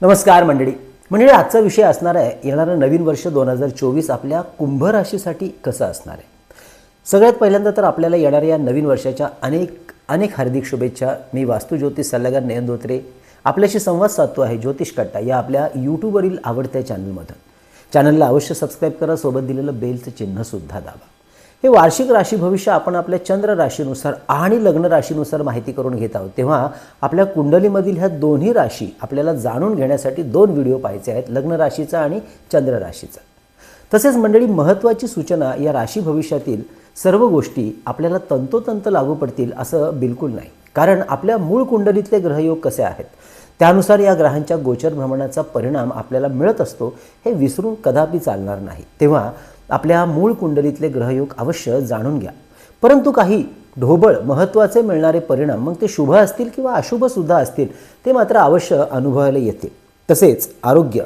नमस्कार मंडळी. मंडळी आजचा विषय असणार आहे येणारं नवीन वर्ष दोन हजार चोवीस आपल्या कुंभ राशीसाठी कसं असणार आहे? सगळ्यात पहिल्यांदा तर आपल्याला येणाऱ्या या नवीन वर्षाच्या अनेक अनेक हार्दिक शुभेच्छा. मी वास्तू ज्योतिष सल्लागार नयन धोत्रे. आपल्याशी संवाद साधतो आहे ज्योतिष कट्टा या आपल्या यूट्यूबवरील आवडत्या चॅनलमधून चॅनलला अवश्य सबस्क्राईब करा सोबत दिलेलं बेलचं चिन्हसुद्धा दाबा. हे वार्षिक राशी भविष्य आपण आपल्या चंद्र राशीनुसार आणि लग्न राशीनुसार माहिती करून घेत आहोत. तेव्हा आपल्या कुंडलीमधील ह्या दोन्ही राशी आपल्याला जाणून घेण्यासाठी दोन व्हिडिओ पाहायचे आहेत लग्न राशीचा आणि चंद्र राशीचा. तसेच मंडळी महत्त्वाची सूचना या राशी भविष्यातील सर्व गोष्टी आपल्याला तंतोतंत लागू पडतील असं बिलकुल नाही. कारण आपल्या मूळ कुंडलीतले ग्रहयोग कसे आहेत? त्यानुसार या ग्रहांच्या गोचर भ्रमणाचा परिणाम आपल्याला मिळत असतो हे विसरून कदापि चालणार नाही. तेव्हा आपल्या मूळ कुंडलीतले ग्रहयोग अवश्य जाणून घ्या. परंतु काही ढोबळ महत्त्वाचे मिळणारे परिणाम मग ते शुभ असतील किंवा अशुभसुद्धा असतील ते मात्र अवश्य अनुभवायला येते. तसेच आरोग्य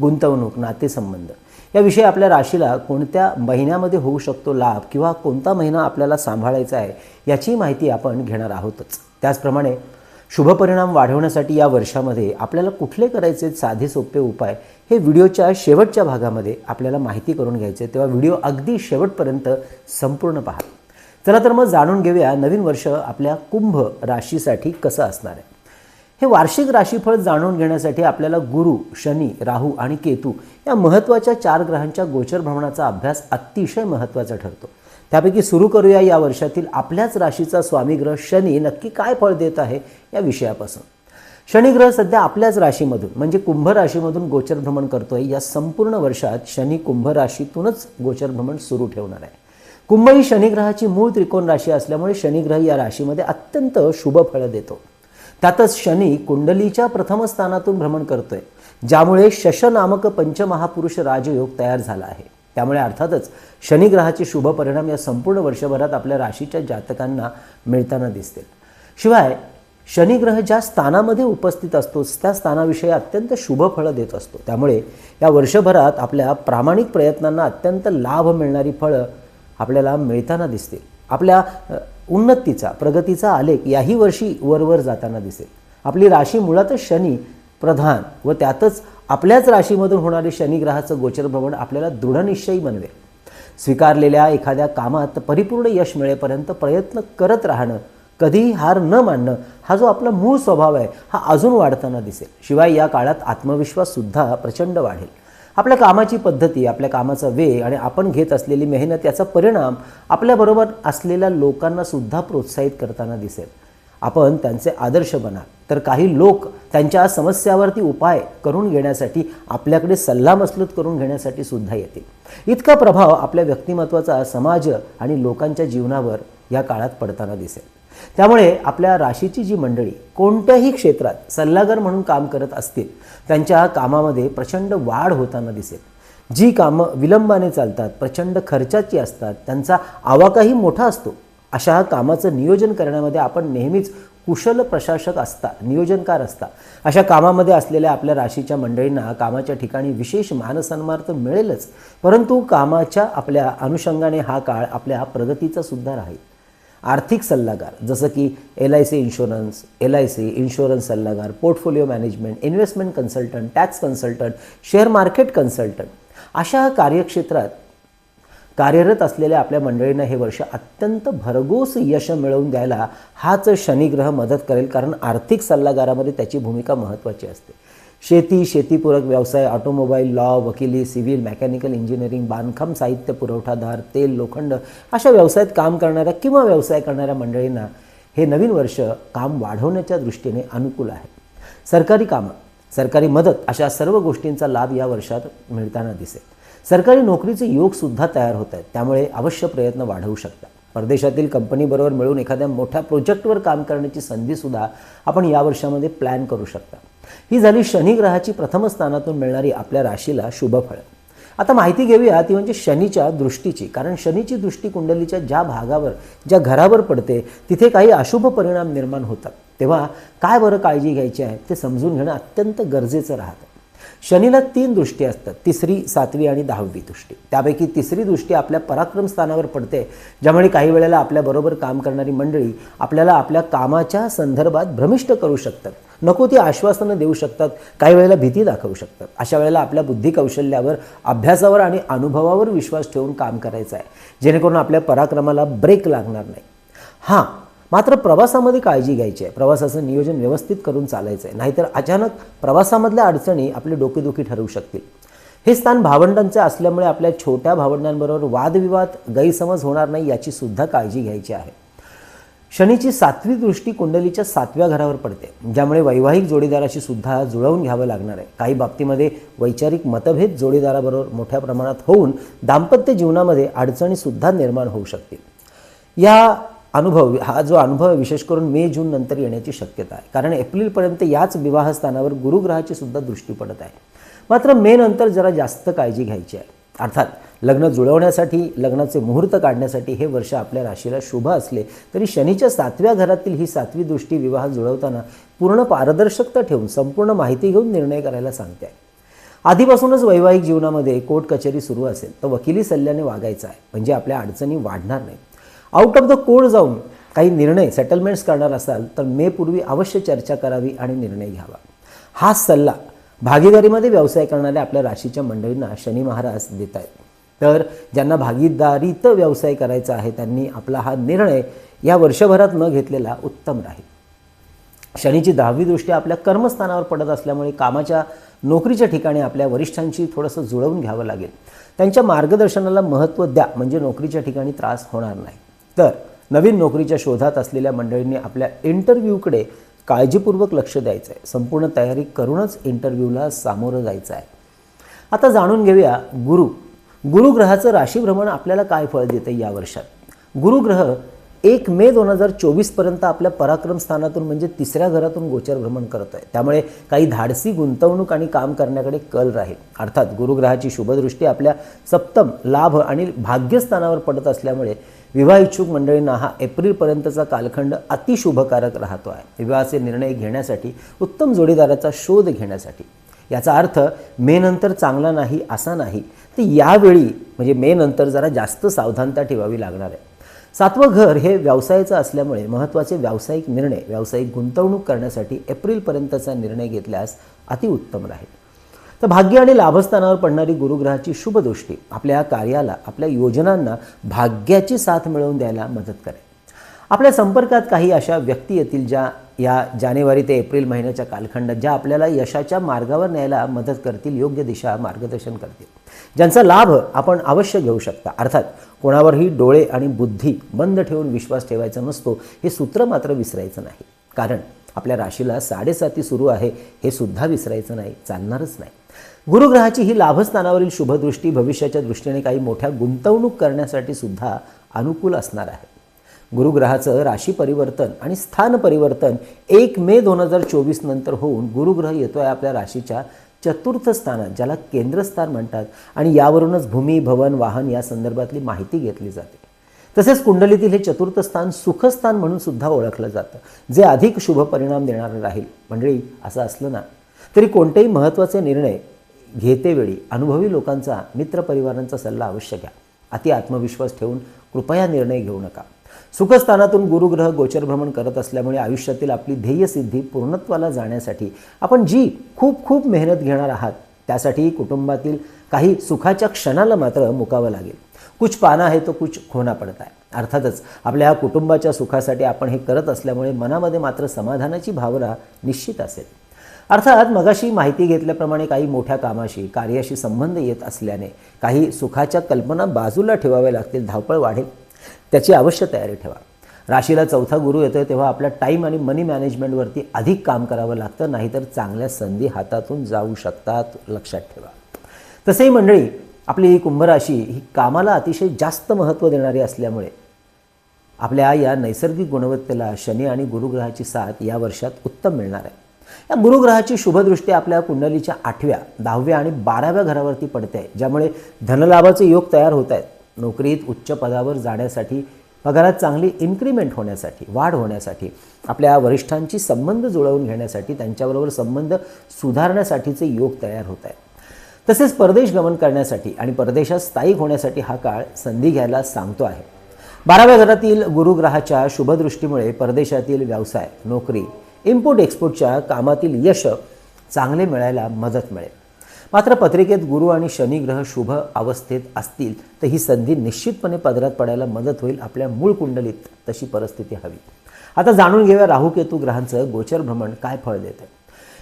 गुंतवणूक नातेसंबंध याविषयी आपल्या राशीला कोणत्या महिन्यामध्ये होऊ शकतो लाभ किंवा कोणता महिना आपल्याला सांभाळायचा आहे याची माहिती आपण घेणार आहोतच. त्याचप्रमाणे शुभ परिणाम वाढवण्यासाठी या वर्षामध्ये आपल्याला कुठले करायचे साधे सोपे उपाय हे व्हिडिओच्या शेवटच्या भागामध्ये आपल्याला माहिती करून घ्यायचे तेव्हा व्हिडिओ अगदी शेवटपर्यंत संपूर्ण पहा. चला तर मग जाणून घेऊया नवीन वर्ष आपल्या कुंभ राशीसाठी कसं असणार आहे. हे वार्षिक राशीफळ जाणून घेण्यासाठी आपल्याला गुरु शनी राहू आणि केतू या महत्त्वाच्या चार ग्रहांच्या गोचर भ्रमणाचा अभ्यास अतिशय महत्त्वाचा ठरतो. त्यापैकी सुरू करूया या वर्षातील आपल्याच राशीचा स्वामीग्रह शनी नक्की काय फळ देत आहे या विषयापासून. शनिग्रह सध्या आपल्याच राशीमधून म्हणजे कुंभ राशीमधून गोचर भ्रमण करतोय. या संपूर्ण वर्षात शनी कुंभ राशीतूनच गोचर भ्रमण सुरू ठेवणार आहे. कुंभ ही शनिग्रहाची मूळ त्रिकोण राशी असल्यामुळे शनिग्रह या राशीमध्ये अत्यंत शुभ फळं देतो. त्यातच शनी कुंडलीच्या प्रथम स्थानातून भ्रमण करतोय ज्यामुळे शश नामक पंचमहापुरुष राजयोग तयार झाला आहे. त्यामुळे अर्थातच शनिग्रहाचे शुभ परिणाम या संपूर्ण वर्षभरात आपल्या राशीच्या जातकांना मिळताना दिसतील. शिवाय शनिग्रह ज्या स्थानामध्ये उपस्थित असतो त्या स्थानाविषयी अत्यंत शुभ फळं देत असतो. त्यामुळे या वर्षभरात आपल्या प्रामाणिक प्रयत्नांना अत्यंत लाभ मिळणारी फळं आपल्याला मिळताना दिसतील. आपल्या उन्नतीचा प्रगतीचा आलेख याही वर्षी वरवर जाताना दिसेल. आपली राशी मुळातच शनी प्रधान व त्यातच आपल्याच राशीमधून होणारे शनिग्रहाचं गोचर भ्रमण आपल्याला दृढनिश्चयी बनवेल स्वीकारलेल्या एखाद्या कामात परिपूर्ण यश मिळेपर्यंत प्रयत्न करत राहणं कधीही हार न मानणं हा जो आपला मूळ स्वभाव आहे हा अजून वाढताना दिसेल. शिवाय या काळात आत्मविश्वाससुद्धा प्रचंड वाढेल. आपल्या कामाची पद्धती आपल्या कामाचा वेग आणि आपण घेत असलेली मेहनत याचा परिणाम आपल्याबरोबर असलेल्या लोकांनासुद्धा प्रोत्साहित करताना दिसेल. आपण त्यांचे आदर्श बना. तर काही लोक त्यांच्या समस्यावरती उपाय करून घेण्यासाठी आपल्याकडे सल्लामसलत करून घेण्यासाठी सुद्धा येतील. इतका प्रभाव आपल्या व्यक्तिमत्वाचा समाज आणि लोकांच्या जीवनावर या काळात पडताना दिसेल. त्यामुळे आपल्या राशीची जी मंडळी कोणत्याही क्षेत्रात सल्लागार म्हणून काम करत असतील त्यांच्या कामामध्ये प्रचंड वाढ होताना दिसेल. जी कामं विलंबाने चालतात प्रचंड खर्चाची असतात त्यांचा आवाकाही मोठा असतो. अशा कामाचं नियोजन करण्यामध्ये आपण नेहमीच कुशल प्रशासक असता नियोजनकार असता. अशा कामामध्ये असलेल्या आपल्या राशीच्या मंडळींना कामाच्या ठिकाणी विशेष मानसन्मान तर मिळेलच परंतु कामाच्या आपल्या अनुषंगाने हा काळ आपल्या प्रगतीचा सुद्धा राहील. आर्थिक सल्लागार जसं की L I C insurance L I C insurance सल्लागार portfolio management investment consultant tax consultant share market consultant अशा कार्यक्षेत्रात कार्यरत असलेल्या आपल्या मंडळींना हे वर्ष अत्यंत भरघोस यश मिळवून द्यायला हाच शनिग्रह मदत करेल कारण आर्थिक सल्लागारामध्ये त्याची भूमिका महत्त्वाची असते. शेती शेतीपूरक व्यवसाय ऑटोमोबाईल लॉ वकिली सिव्हिल मेकॅनिकल इंजिनिअरिंग बांधकाम साहित्य पुरवठादार तेल लोखंड अशा व्यवसायात काम करणाऱ्या किंवा व्यवसाय करणाऱ्या मंडळींना हे नवीन वर्ष काम वाढवण्याच्या दृष्टीने अनुकूल आहे. सरकारी कामं सरकारी मदत अशा सर्व गोष्टींचा लाभ या वर्षात मिळताना दिसेल. सरकारी नोकरीचे योगसुद्धा तयार होत आहेत. त्यामुळे अवश्य प्रयत्न वाढवू शकता परदेशातील कंपनीबरोबर मिळून एखाद्या मोठ्या प्रोजेक्टवर काम करण्याची संधीसुद्धा आपण या वर्षामध्ये प्लॅन करू शकता. ही झाली शनिग्रहाची प्रथम स्थानातून मिळणारी आपल्या राशीला शुभफळ. आता माहिती घेऊया ती म्हणजे शनीच्या दृष्टीची. कारण शनीची दृष्टी कुंडलीच्या ज्या भागावर ज्या घरावर पडते तिथे काही अशुभ परिणाम निर्माण होतात. तेव्हा काय बरं काळजी घ्यायची आहे ते समजून घेणं अत्यंत गरजेचं राहतं. शनीला तीन दृष्टी असतात तिसरी सातवी आणि दहावी दृष्टी. त्यापैकी तिसरी दृष्टी आपल्या पराक्रम स्थानावर पडते ज्यामुळे काही वेळेला आपल्याबरोबर काम करणारी मंडळी आपल्याला आपल्या कामाच्या संदर्भात भ्रमिष्ट करू शकतात. नको ती आश्वासनं देऊ शकतात काही वेळेला भीती दाखवू शकतात. अशा वेळेला आपल्या बुद्धी कौशल्यावर अभ्यासावर आणि अनुभवावर विश्वास ठेवून काम करायचं आहे. जेणेकरून आपल्या पराक्रमाला ब्रेक लागणार नाही. हां मात्र प्रवासामध्ये काळजी घ्यायची आहे. प्रवासाचं नियोजन व्यवस्थित करून चालायचं आहे नाहीतर अचानक प्रवासामधल्या अडचणी आपली डोकेदुखी ठरवू शकतील. हे स्थान भावंडांचे असल्यामुळे आपल्या छोट्या भावंडांबरोबर वादविवाद गैरसमज होणार नाही याची सुद्धा काळजी घ्यायची आहे. शनीची सातवी दृष्टी कुंडलीच्या सातव्या घरावर पडते ज्यामुळे वैवाहिक जोडीदाराशी सुद्धा जुळवून घ्यावं लागणार आहे. काही बाबतीमध्ये वैचारिक मतभेद जोडीदाराबरोबर मोठ्या प्रमाणात होऊन दाम्पत्य जीवनामध्ये अडचणीसुद्धा निर्माण होऊ शकतील. या अनुभव हा जो अनुभव विशेष करून मे जून नंतर येण्याची शक्यता आहे. कारण एप्रिलपर्यंत याच विवाहस्थानावर गुरुग्रहाची सुद्धा दृष्टी पडत आहे. मात्र मे नंतर जरा जास्त काळजी घ्यायची आहे. अर्थात लग्न जुळवण्यासाठी लग्नाचे मुहूर्त काढण्यासाठी हे वर्ष आपल्या राशीला शुभ असले तरी शनीच्या सातव्या घरातील ही सातवी दृष्टी विवाह जुळवताना पूर्ण पारदर्शकता ठेवून संपूर्ण माहिती घेऊन निर्णय करायला सांगते. आहे आधीपासूनच वैवाहिक जीवनामध्ये कोर्ट कचेरी सुरू असेल तर वकिली सल्ल्याने वागायचं आहे. म्हणजे आपल्या अडचणी वाढणार नाही आउट ऑफ द कोड जाऊन काही निर्णय सेटलमेंट्स करणार असाल तर मे पूर्वी अवश्य चर्चा करावी आणि निर्णय घ्यावा. हा सल्ला भागीदारीमध्ये व्यवसाय करणाऱ्या आपल्या राशीच्या मंडळींना शनी महाराज देत आहेत तर ज्यांना भागीदारीत व्यवसाय करायचा आहे त्यांनी आपला हा निर्णय या वर्षभरात न घेतलेला उत्तम राहील. शनीची दहावी दृष्टी आपल्या कर्मस्थानावर पडत असल्यामुळे कामाच्या नोकरीच्या ठिकाणी आपल्या वरिष्ठांशी थोडंसं जुळवून घ्यावं लागेल. त्यांच्या मार्गदर्शनाला महत्त्व द्या म्हणजे नोकरीच्या ठिकाणी त्रास होणार नाही. तर नवीन नोकरीच्या शोधात असलेल्या मंडळींनी आपल्या इंटरव्ह्यूकडे काळजीपूर्वक लक्ष द्यायचं आहे संपूर्ण तयारी करूनच इंटरव्ह्यूला सामोरं जायचं आहे आता जाणून घेऊया गुरु. गुरुग्रहाचं राशीभ्रमण आपल्याला काय फळ देतं या वर्षात? गुरुग्रह एक मे दोन हजार चोवीसपर्यंत आपल्या पराक्रम स्थानातून म्हणजे तिसऱ्या घरातून गोचर भ्रमण करत आहे त्यामुळे काही धाडसी गुंतवणूक आणि काम करण्याकडे कल राहील. अर्थात गुरुग्रहाची शुभदृष्टी आपल्या सप्तम लाभ आणि भाग्यस्थानावर पडत असल्यामुळे विवाह इच्छुक मंडळींना हा एप्रिलपर्यंतचा कालखंड अतिशुभकारक राहतो आहे. विवाहाचे निर्णय घेण्यासाठी उत्तम जोडीदाराचा शोध घेण्यासाठी. याचा अर्थ मे नंतर चांगला नाही असा नाही तर यावेळी म्हणजे मे नंतर जरा जास्त सावधानता ठेवावी लागणार आहे. सातवं घर हे व्यवसायाचं असल्यामुळे महत्त्वाचे व्यावसायिक निर्णय व्यावसायिक गुंतवणूक करण्यासाठी एप्रिलपर्यंतचा निर्णय घेतल्यास अतिउत्तम राहील. तर भाग्य आणि लाभस्थानावर पडणारी गुरुग्रहाची शुभदृष्टी आपल्या कार्याला आपल्या योजनांना भाग्याची साथ मिळवून द्यायला मदत करेल. आपल्या संपर्कात काही अशा व्यक्ती येतील ज्या या जानेवारी ते एप्रिल महिन्याच्या कालखंडात ज्या आपल्याला यशाच्या मार्गावर न्यायला मदत करतील योग्य दिशा मार्गदर्शन करतील. ज्यांचा लाभ आपण अवश्य घेऊ शकता. अर्थात कोणावरही डोळे आणि बुद्धी बंद ठेवून विश्वास ठेवायचा नसतो हे सूत्र मात्र विसरायचं नाही. कारण आपल्या राशीला साडेसाती सुरू आहे हे सुद्धा विसरायचं नाही चालणारच नाही. गुरुग्रहाची ही लाभस्थानावरील शुभदृष्टी भविष्याच्या दृष्टीने काही मोठ्या गुंतवणूक करण्यासाठी सुद्धा अनुकूल असणार आहे. गुरुग्रहाचं राशी परिवर्तन आणि स्थान परिवर्तन एक मे दोन हजार चोवीस नंतर होऊन गुरुग्रह येतो आहे आपल्या राशीच्या चतुर्थ स्थानात ज्याला केंद्रस्थान म्हणतात. आणि यावरूनच भूमी भवन वाहन या संदर्भातली माहिती घेतली जाते. तसेच कुंडलीतील हे चतुर्थ स्थान सुखस्थान म्हणून सुद्धा ओळखलं जातं. जे अधिक शुभ परिणाम देणारं राहील. मंडळी असं असलं ना तरी कोणतेही महत्त्वाचे निर्णय घेतेवेळी अनुभवी लोकांचा मित्रपरिवारांचा सल्ला अवश्य घ्या. अति आत्मविश्वास ठेवून कृपया निर्णय घेऊ नका. सुखस्थानातून गुरुग्रह गोचर भ्रमण करत असल्यामुळे आयुष्यातील आपली ध्येयसिद्धी पूर्णत्वाला जाण्यासाठी आपण जी खूप खूप मेहनत घेणार आहात त्यासाठी कुटुंबातील काही सुखाच्या क्षणाला मात्र मुकावं लागेल. कुछ पाना है तो कुछ खोना पडता है. अर्थातच आपल्या ह्या कुटुंबाच्या सुखासाठी आपण हे करत असल्यामुळे मनामध्ये मात्र समाधानाची भावना निश्चित असेल. अर्थात मगाशी माहिती घेतल्याप्रमाणे काही मोठ्या कामाशी कार्याशी संबंध येत असल्याने काही सुखाच्या कल्पना बाजूला ठेवाव्या लागतील धावपळ वाढेल. त्याची अवश्य तयारी ठेवा. राशीला चौथा गुरु येतोय तेव्हा आपला टाईम आणि मनी मॅनेजमेंटवरती अधिक काम करावं लागतं नाहीतर चांगल्या संधी हातातून जाऊ शकतात लक्षात ठेवा. तसेही मंडळी आपली ही कुंभराशी ही कामाला अतिशय जास्त महत्त्व देणारी असल्यामुळे आपल्या या नैसर्गिक गुणवत्तेला शनी आणि गुरुग्रहाची साथ या वर्षात उत्तम मिळणार आहे. या गुरुग्रहाची शुभदृष्टी आपल्या कुंडलीच्या आठव्या दहाव्या आणि बाराव्या घरावरती पडते आहे ज्यामुळे धनलाभाचे योग तयार होत आहेत. नोकरीत उच्च पदावर जाण्यासाठी पगारात चांगली इन्क्रीमेंट होण्यासाठी वाढ होण्यासाठी आपल्या वरिष्ठांची संबंध जुळवून घेण्यासाठी त्यांच्याबरोबर संबंध सुधारण्यासाठीचे योग तयार होत आहेत. तसेच परदेश गमन करण्यासाठी आणि परदेशात स्थायिक होण्यासाठी हा काळ संधी घ्यायला सांगतो आहे. बाराव्या घरातील गुरुग्रहाच्या शुभदृष्टीमुळे परदेशातील व्यवसाय नोकरी इम्पोर्ट एक्सपोर्टच्या कामातील यश चांगले मिळायला मदत मिळेल. मात्र पत्रिकेत गुरु आणि शनिग्रह शुभ अवस्थेत असतील तर ही संधी निश्चितपणे पदरात पडायला मदत होईल आपल्या मूळ कुंडलीत तशी परिस्थिती हवी. आता जाणून घेऊया राहू केतू ग्रहांचं गोचर भ्रमण काय फळ देत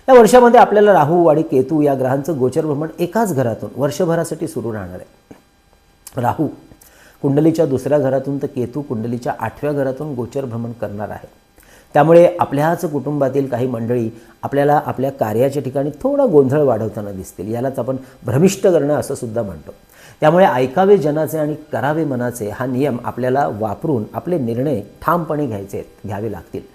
या वर्षामध्ये आपल्याला राहू आणि केतू या ग्रहांचं गोचर भ्रमण एकाच घरातून वर्षभरासाठी सुरू राहणार आहे. राहू कुंडलीच्या दुसऱ्या घरातून तर केतू कुंडलीच्या आठव्या घरातून गोचर भ्रमण करणार आहे. त्यामुळे आपल्याच कुटुंबातील काही मंडळी आपल्याला आपल्या कार्याच्या ठिकाणी थोडा गोंधळ वाढवताना दिसतील. यालाच आपण भ्रमिष्ट करणं असं सुद्धा म्हणतो. त्यामुळे ऐकावे जनाचे आणि करावे मनाचे हा नियम आपल्याला वापरून आपले निर्णय ठामपणे घ्यायचे आहेत घ्यावे लागतील.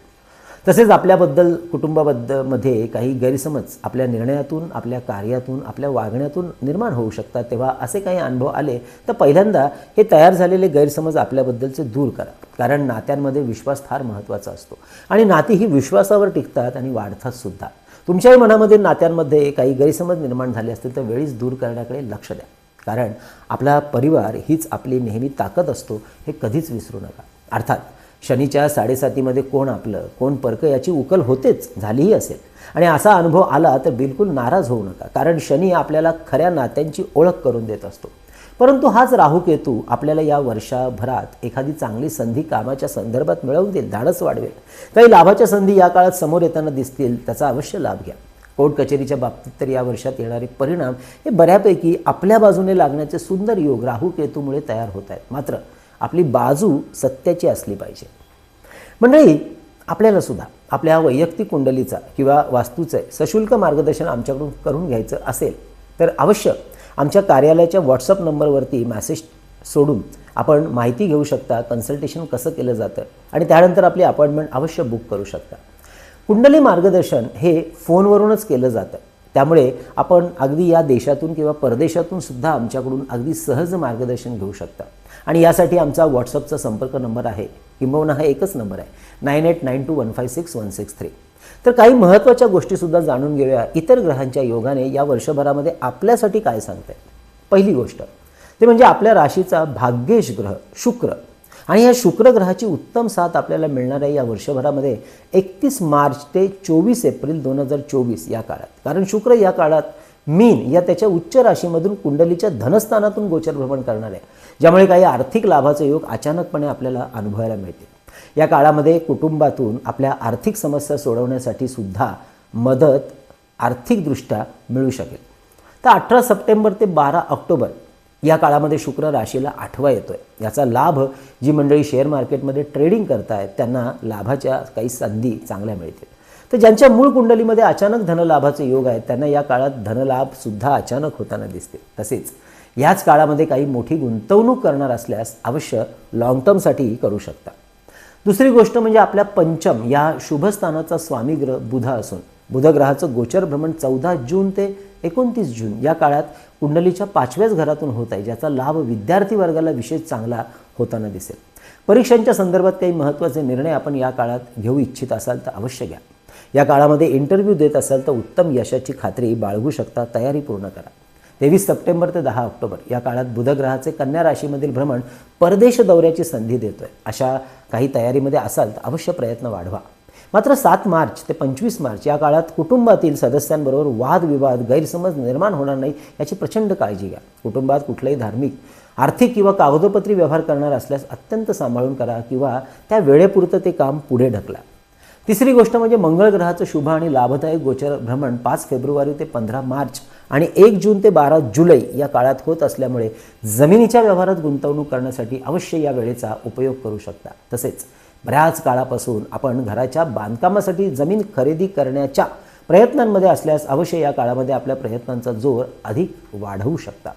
तसेच आपल्याबद्दल कुटुंबाबद्दलमध्ये काही गैरसमज आपल्या निर्णयातून आपल्या कार्यातून आपल्या वागण्यातून निर्माण होऊ शकतात. तेव्हा असे काही अनुभव आले तर पहिल्यांदा हे तयार झालेले गैरसमज आपल्याबद्दलचे दूर करा. कारण नात्यांमध्ये विश्वास फार महत्त्वाचा असतो. आणि नाती ही विश्वासावर टिकतात आणि वाढतात सुद्धा. तुमच्याही मनामध्ये नात्यांमध्ये काही गैरसमज निर्माण झाले असतील तर वेळीच दूर करण्याकडे लक्ष द्या. कारण आपला परिवार हीच आपली नेहमी ताकद असतो हे कधीच विसरू नका. अर्थात शनीच्या साडेसातीमध्ये कोण आपलं कोण परकं याची उकल होतेच झालीही असेल. आणि असा अनुभव आला तर बिलकुल नाराज होऊ नका कारण शनी आपल्याला खऱ्या नात्यांची ओळख करून देत असतो. परंतु हाच राहू केतू आपल्याला या वर्षाभरात एखादी चांगली संधी कामाच्या संदर्भात मिळवून देईल धाडस वाढवेल. काही लाभाच्या संधी या काळात समोर येताना दिसतील त्याचा अवश्य लाभ घ्या. कोर्ट कचेरीच्या बाबतीत तर या वर्षात येणारे परिणाम हे बऱ्यापैकी आपल्या बाजूने लागण्याचे सुंदर योग राहू केतूमुळे तयार होत आहेत. मात्र आपली बाजू सत्याची असली पाहिजे. मंडळी आपल्याला सुद्धा आपल्या वैयक्तिक कुंडलीचा किंवा वास्तूचं सशुल्क मार्गदर्शन आमच्याकडून करून घ्यायचं असेल तर अवश्य आमच्या कार्यालयाच्या व्हॉट्सअप नंबरवरती मॅसेज सोडून आपण माहिती घेऊ शकता कन्सल्टेशन कसं केलं जातं आणि त्यानंतर आपली अपॉइंटमेंट अवश्य बुक करू शकता. कुंडली मार्गदर्शन हे फोनवरूनच केलं जातं. त्यामुळे आपण अगदी या देशातून किंवा परदेशातून सुद्धा आमच्याकडून अगदी सहज मार्गदर्शन घेऊ शकता. आणि यासाठी आमचा व्हॉट्सअपचा संपर्क नंबर आहे. किंबहुना हा एकच नंबर आहे. Nine eight nine two one five six one six three. तर काही महत्त्वाच्या गोष्टीसुद्धा जाणून घेऊया. इतर ग्रहांच्या योगाने या वर्षभरामध्ये आपल्यासाठी काय सांगते पहिली गोष्ट ते म्हणजे आपल्या राशीचा भाग्येश ग्रह शुक्र. आणि या शुक्र ग्रहाची उत्तम साथ आपल्याला मिळणार आहे या वर्षभरामध्ये एकतीस मार्च ते चोवीस एप्रिल दोन हजार चोवीस या काळात. कारण शुक्र या काळात मीन या त्याच्या उच्च राशीमधून कुंडलीच्या धनस्थानातून गोचर भ्रमण करणार आहे ज्यामुळे काही आर्थिक लाभाचे योग अचानकपणे आपल्याला अनुभवायला मिळतील या काळामध्ये कुटुंबातून आपल्या आर्थिक समस्या सोडवण्यासाठी सुद्धा मदत आर्थिकदृष्ट्या मिळू शकेल. तर अठरा सप्टेंबर ते बारा ऑक्टोबर या काळामध्ये शुक्र राशीला आठवा येतो आहे याचा लाभ जी मंडळी शेअर मार्केटमध्ये ट्रेडिंग करतायत त्यांना लाभाच्या काही संधी चांगल्या मिळतील. तर ज्यांच्या मूळ कुंडलीमध्ये अचानक धनलाभाचे योग आहेत त्यांना या काळात धनलाभसुद्धा अचानक होताना दिसते तसेच याच काळामध्ये काही मोठी गुंतवणूक करणार असल्यास अवश्य लाँग टर्मसाठी करू शकता. दुसरी गोष्ट म्हणजे आपल्या पंचम या शुभस्थानाचा स्वामी ग्रह बुध असून बुधग्रहाचं गोचर भ्रमण चौदा जून ते एकोणतीस जून या काळात कुंडलीच्या पाचव्याच घरातून होत आहे ज्याचा लाभ विद्यार्थी वर्गाला विशेष चांगला होताना दिसेल. परीक्षांच्या संदर्भात काही महत्त्वाचे निर्णय आपण या काळात घेऊ इच्छित असाल तर अवश्य घ्या. या काळामध्ये इंटरव्ह्यू देत असाल तर उत्तम यशाची खात्री बाळगू शकता तयारी पूर्ण करा. तेवीस सप्टेंबर ते दहा ऑक्टोबर या काळात बुधग्रहाचे कन्या राशीमधील भ्रमण परदेश दौऱ्याची संधी देतोय. अशा काही तयारीमध्ये असाल तर अवश्य प्रयत्न वाढवा. मात्र सात मार्च ते पंचवीस मार्च या काळात कुटुंबातील सदस्यांबरोबर वादविवाद गैरसमज निर्माण होणार नाही याची प्रचंड काळजी घ्या. कुटुंबात कुठलाही धार्मिक आर्थिक किंवा कागदोपत्री व्यवहार करणार असल्यास अत्यंत सांभाळून करा किंवा त्या वेळेपुरतं ते काम पुढे ढकला. तिसरी गोष्ट म्हणजे मंगळ ग्रहाचं शुभ आणि लाभदायक गोचर भ्रमण पाच फेब्रुवारी ते पंधरा मार्च आणि एक जून ते बारा जुलै या काळात होत असल्यामुळे जमिनीच्या व्यवहारात गुंतवणूक करण्यासाठी अवश्य या वेळेचा उपयोग करू शकता. तसेच बऱ्याच काळापासून आपण घराच्या बांधकामासाठी जमीन खरेदी करण्याच्या प्रयत्नांमध्ये असल्यास अवश्य या काळामध्ये आपल्या प्रयत्नांचा जोर अधिक वाढवू शकता.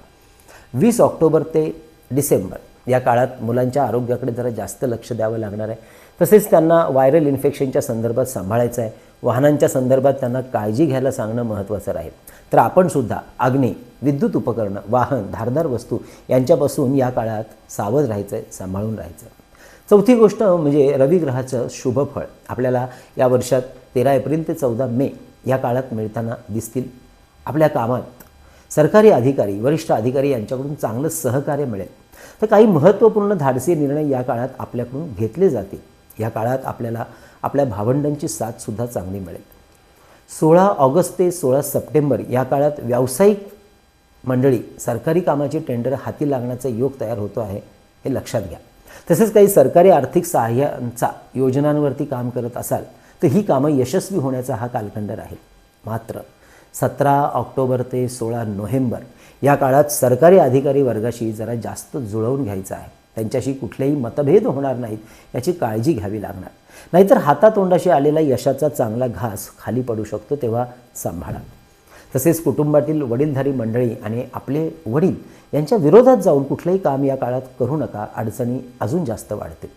वीस ऑक्टोबर ते डिसेंबर या काळात मुलांच्या आरोग्याकडे जरा जास्त लक्ष द्यावं लागणार आहे. तसेच त्यांना व्हायरल इन्फेक्शनच्या संदर्भात सांभाळायचं आहे. वाहनांच्या संदर्भात त्यांना काळजी घ्यायला सांगणं महत्त्वाचं राहील. तर आपण सुद्धा अग्नी विद्युत उपकरणं वाहन धारदार वस्तू यांच्यापासून या काळात सावध राहायचं आहे सांभाळून राहायचं आहे. चौथी गोष्ट म्हणजे रविग्रहाचं शुभफळ. आपल्याला या वर्षात तेरा एप्रिल ते चौदा मे या काळात मिळताना दिसतील आपल्या कामात. सरकारी अधिकारी वरिष्ठ अधिकारी यांच्याकडून चांगलं सहकार्य मिळेल. तर काही महत्त्वपूर्ण धाडसी निर्णय या काळात आपल्याकडून घेतले जातील. या काळात आपल्याला आपल्या भावंडांची साथसुद्धा चांगली मिळेल. सोळा ऑगस्ट ते सोळा सप्टेंबर या काळात व्यावसायिक मंडळी सरकारी कामाचे टेंडर हाती लागण्याचा योग तयार होतो आहे हे लक्षात घ्या. तसेच काही सरकारी आर्थिक सहाय्यांचा योजनांवरती काम करत असाल तर ही कामं यशस्वी होण्याचा हा कालखंड राहील. मात्र सतरा ऑक्टोबर ते सोळा नोव्हेंबर या काळात सरकारी अधिकारी वर्गाशी जरा जास्त जुळवून घ्यायचं आहे. त्यांच्याशी कुठलेही मतभेद होणार नाहीत याची काळजी घ्यावी लागणार. नाहीतर हातातोंडाशी आलेला यशाचा चांगला घास खाली पडू शकतो तेव्हा सांभाळा. तसेच कुटुंबातील वडीलधारी मंडळी आणि आपले वडील यांच्या विरोधात जाऊन कुठलंही काम या काळात करू नका. अडचणी अजून जास्त वाढतील.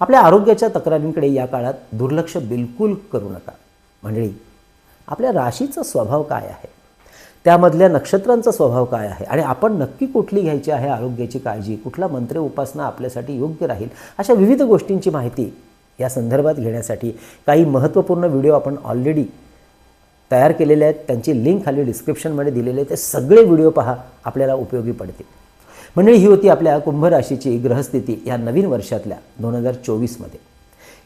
आपल्या आरोग्याच्या तक्रारींकडे या काळात दुर्लक्ष बिलकुल करू नका. मंडळी आपल्या राशीचा स्वभाव काय आहे? त्यामधल्या नक्षत्रांचा स्वभाव काय आहे? आणि आपण नक्की कुठली घ्यायची आहे आरोग्याची काळजी? कुठला मंत्र उपासना आपल्यासाठी योग्य राहील? अशा विविध गोष्टींची माहिती या संदर्भात घेण्यासाठी काही महत्त्वपूर्ण व्हिडिओ आपण ऑलरेडी तयार केलेले आहेत त्यांची लिंक खाली डिस्क्रिप्शनमध्ये दिलेले आहे. ते सगळे व्हिडिओ पहा आपल्याला उपयोगी पडतील. मंडळी ही होती आपल्या कुंभराशीची ग्रहस्थिती या नवीन वर्षातल्या दोन हजार चोवीसमध्ये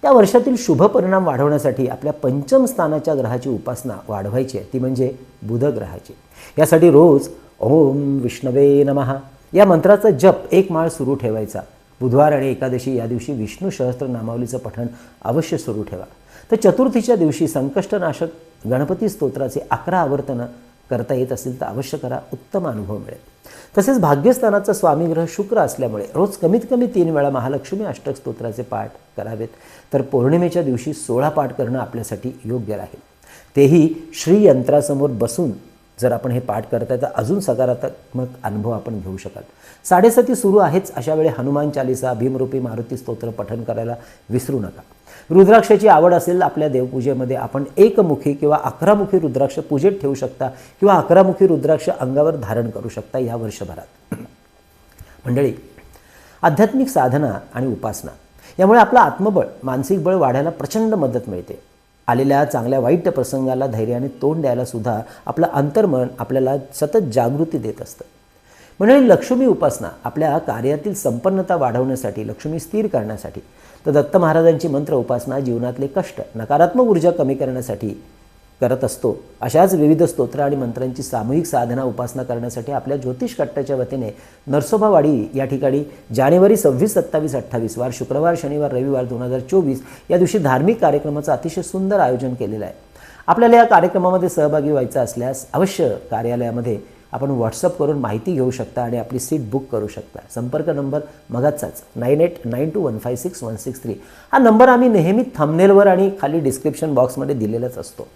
या वर्षातील शुभ परिणाम वाढवण्यासाठी आपल्या पंचम स्थानाच्या ग्रहाची उपासना वाढवायची आहे. ती म्हणजे बुध ग्रहाची. यासाठी रोज ओम विष्णवे नमहा या मंत्राचा जप एक माळ सुरू ठेवायचा. बुधवार आणि एकादशी या दिवशी विष्णू सहस्त्र नामावलीचं पठण अवश्य सुरू ठेवा. तर चतुर्थीच्या दिवशी संकष्टनाशक गणपती स्तोत्राचे अकरा आवर्तनं करता येत असेल तर अवश्य करा उत्तम अनुभव मिळेल. तसेच भाग्यस्थानाचा स्वामीग्रह शुक्र असल्यामुळे रोज कमीत कमी तीन वेळा महालक्ष्मी अष्टक स्तोत्राचे पाठ करावेत. तर पौर्णिमेच्या दिवशी सोळा पाठ करणं आपल्यासाठी योग्य राहील. तेही श्रीयंत्रासमोर बसून जर आपण हे पाठ करताय तर अजून सकारात्मक अनुभव आपण घेऊ शकाल. साडेसती सुरू आहेच अशा वेळी हनुमान चालिसा भीमरूपी मारुती स्तोत्र पठन करायला विसरू नका. रुद्राक्षाची आवड असेल आपल्या देवपूजेमध्ये आपण एकमुखी किंवा अकरामुखी रुद्राक्ष पूजेत ठेवू शकता किंवा अकरामुखी रुद्राक्ष अंगावर धारण करू शकता या वर्षभरात. मंडळी आध्यात्मिक साधना आणि उपासना यामुळे आपलं आत्मबळ मानसिक बळ वाढायला प्रचंड मदत मिळते. आलेल्या चांगल्या वाईट प्रसंगाला धैर्याने तोंड द्यायला सुद्धा आपलं अंतर्मन आपल्याला सतत जागृती देत असतं. म्हणजे लक्ष्मी उपासना आपल्या कार्यातील संपन्नता वाढवण्यासाठी लक्ष्मी स्थिर करण्यासाठी तर दत्त महाराजांची मंत्र उपासना जीवनातले कष्ट नकारात्मक ऊर्जा कमी करण्यासाठी करत असतो. अशाच विविध स्तोत्र आणि मंत्रांची सामूहिक साधना उपासना करण्यासाठी आपल्या ज्योतिष कट्ट्याच्या वतीने नरसोबावाडी या ठिकाणी जानेवारी सव्वीस सत्तावीस अठ्ठावीस वार शुक्रवार शनिवार रविवार दोन हजार चोवीस या दिवशी धार्मिक कार्यक्रमाचं अतिशय सुंदर आयोजन केलेलं आहे. आपल्याला या कार्यक्रमामध्ये सहभागी व्हायचं असल्यास अवश्य कार्यालयामध्ये आपण व्हॉट्सअप करून माहिती घेऊ शकता आणि आपली सीट बुक करू शकता. संपर्क number मगाचाच nine eight nine two one five six one six three. हा नंबर आम्ही नेहमी थंबनेलवर आणि खाली डिस्क्रिप्शन बॉक्समध्ये दिलेलाच असतो.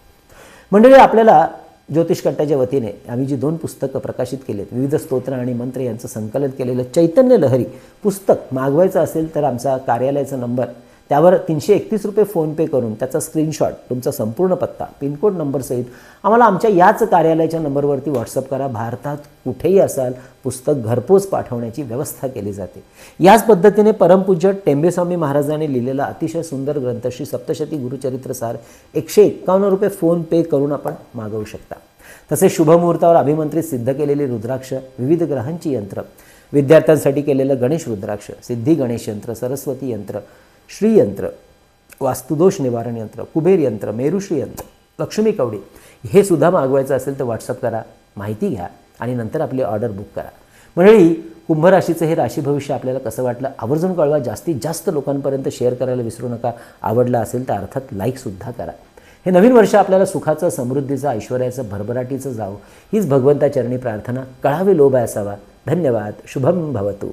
मंडळी आपल्याला ज्योतिषकट्ट्याच्या वतीने आम्ही जी दोन पुस्तकं प्रकाशित केलेत विविध स्तोत्र आणि मंत्र यांचं संकलन केलेलं चैतन्य लहरी पुस्तक मागवायचं असेल तर आमचा कार्यालयाचा नंबर त्यावर तीनशे एकतीस रुपये फोनपे करून त्याचा स्क्रीनशॉट तुमचा संपूर्ण पत्ता पिनकोड नंबरसहित आम्हाला आमच्या याच कार्यालयाच्या नंबरवरती व्हॉट्सअप करा. भारतात कुठेही असाल पुस्तक घरपोच पाठवण्याची व्यवस्था केली जाते. याच पद्धतीने परमपूज्य टेंबेस्वामी महाराजांनी लिहिलेला अतिशय सुंदर ग्रंथ श्री सप्तशती गुरुचरित्रसार एकशे एक्कावन्न रुपये फोनपे करून आपण मागवू शकता. तसेच शुभमुहूर्तावर अभिमंत्रित सिद्ध केलेले रुद्राक्ष विविध ग्रहांची यंत्र विद्यार्थ्यांसाठी केलेलं गणेश रुद्राक्ष सिद्धी गणेश यंत्र सरस्वती यंत्र श्रीयंत्र वास्तुदोष निवारण यंत्र कुबेर यंत्र मेरुश्री यंत्र लक्ष्मी कवडी हे सुद्धा मागवायचं असेल तर व्हॉट्सअप करा माहिती घ्या आणि नंतर आपली ऑर्डर बुक करा. मंडळी कुंभ राशीचं हे राशी भविष्य आपल्याला कसं वाटलं? आवर्जून कळवा. जास्तीत जास्त लोकांपर्यंत शेअर करायला विसरू नका. आवडलं असेल तर अर्थात लाईकसुद्धा करा. हे नवीन वर्ष आपल्याला सुखाचं समृद्धीचं ऐश्वर्याचं भरभराटीचं जावं. हीच भगवंताचरणी प्रार्थना. कळावे लोभ असावा. धन्यवाद. शुभम भवतू.